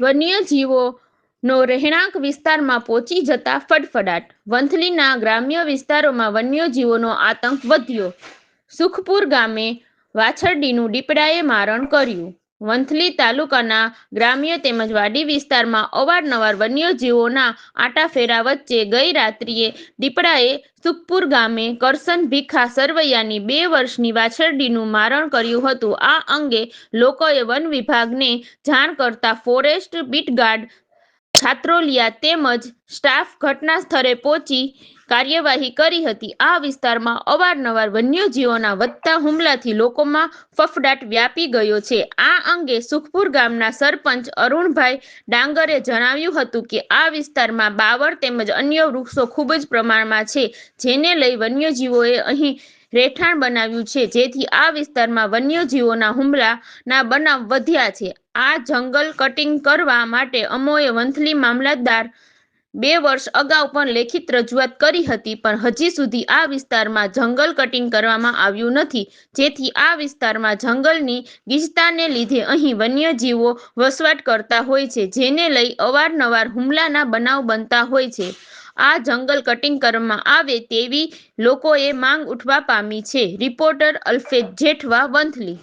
વન્યજીવોનો રહેણાંક વિસ્તારમાં પહોંચી જતા ફડફડાટ વંથલીના ગ્રામ્ય વિસ્તારોમાં વન્યજીવોનો આતંક વધ્યો. સુખપુર ગામે વાછરડીનું દીપડાએ મારણ કર્યું. વંથલી તાલુકાના ગ્રામ્ય તેમજ વાડી વિસ્તારમાં અવારનવાર વન્યજીવોના આટાફેરા વચ્ચે ગઈ રાત્રિએ દીપડાએ સુખપુર ગામે કરસન ભીખા સરવૈયાની બે વર્ષની વાછરડીનું મારણ કર્યું હતું. આ અંગે લોકોએ વન વિભાગને જાણ કરતા ફોરેસ્ટ બીટગાર્ડ છાત્રોલિયા તેમજ સ્ટાફ ઘટના સ્થળે પહોંચી કાર્યવાહી કરી હતી. આ વિસ્તારમાં અવારનવાર વન્યજીવોના વધતા હુમલાથી લોકોમાં ફફડાટ વ્યાપી ગયો છે. આ અંગે સુખપુર ગામના સરપંચ અરુણભાઈ ડાંગરે જણાવ્યું હતું કે, આ વિસ્તારમાં બાવળ તેમજ અન્ય વૃક્ષો ખૂબ જ પ્રમાણમાં છે, જેને લઈ વન્યજીવોએ અહીં રહેઠાણ બનાવ્યું છે. જેથી આ વિસ્તારમાં વન્યજીવોના હુમલાના બનાવ વધ્યા છે. આ જંગલ કટિંગ કરવા માટે અમોએ વંથલી મામલતદાર બે વર્ષ અગાઉ પણ લેખિત રજૂઆત કરી હતી, પણ હજી સુધી આ વિસ્તારમાં જંગલ કટિંગ કરવામાં આવ્યું નથી. જેથી આ વિસ્તારમાં જંગલની ગીચતાને લીધે અહીં વન્યજીવો વસવાટ કરતા હોય છે, જેને લઈ અવારનવાર હુમલાના બનાવ બનતા હોય છે. આ જંગલ કટિંગ કરવામાં આવે તેવી લોકોએ માંગ ઉઠવા પામી છે, રિપોર્ટર અલ્ફેજ જેઠવા વંથલી